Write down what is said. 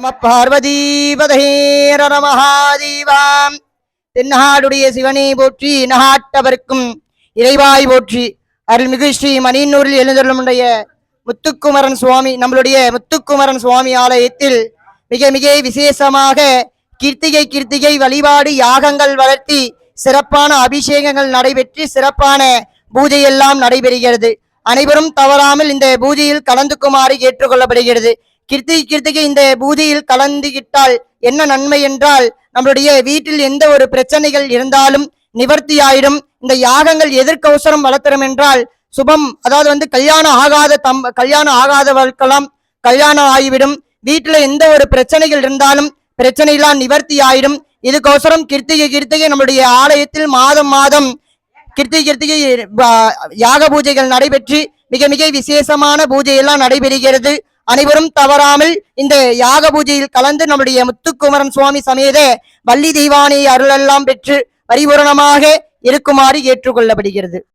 நம பார்வதீபதேர மகாதீவாம் தென்னாடுடைய சிவனை போற்றி நகாட்டவர்க்கும் இறைவாய் போற்றி. அருள்மிகு ஸ்ரீ மணியன்னூரில் எழுந்தருளுடைய முத்துக்குமரன் சுவாமி நம்மளுடைய முத்துக்குமரன் சுவாமி ஆலயத்தில் மிக மிக விசேஷமாக கீர்த்திகை கீர்த்திகை வழிபாடு யாகங்கள் வளர்த்தி சிறப்பான அபிஷேகங்கள் நடைபெற்று சிறப்பான பூஜை எல்லாம் நடைபெறுகிறது. அனைவரும் தவறாமல் இந்த பூஜையில் கலந்துக்குமாறு கேட்டுக்கொள்ளப்படுகிறது. கிருத்திகை கிருத்திகை இந்த பூதியில் கலந்துகிட்டால் என்ன நன்மை என்றால் நம்மளுடைய வீட்டில் எந்த ஒரு பிரச்சனைகள் இருந்தாலும் நிவர்த்தியாயிடும் இந்த யாகங்கள் எதற்கவசரம் வளர்த்துறோம் என்றால் சுபம் அதாவது வந்து கல்யாணம் ஆகாத தம் கல்யாணம் ஆகாதவர்களுக்கெல்லாம் கல்யாணம் ஆகிவிடும். வீட்டுல எந்த ஒரு பிரச்சனைகள் இருந்தாலும் பிரச்சனையெல்லாம் நிவர்த்தி ஆயிடும் இதுக்கோசரம் கிருத்திகை கிருத்திகை நம்முடைய ஆலயத்தில் மாதம் மாதம் கிருத்திகை கிருத்திகை யாக பூஜைகள் நடைபெற்று மிக மிக விசேஷமான பூஜை எல்லாம் நடைபெறுகிறது. அனைவரும் தவறாமல் இந்த யாக பூஜையில் கலந்து நம்முடைய முத்துக்குமரன் சுவாமி சமேத வள்ளி தெய்வானை அருளெல்லாம் பெற்று பரிபூரணமாக இருக்குமாறு ஏற்றுக்கொள்ளப்படுகிறது.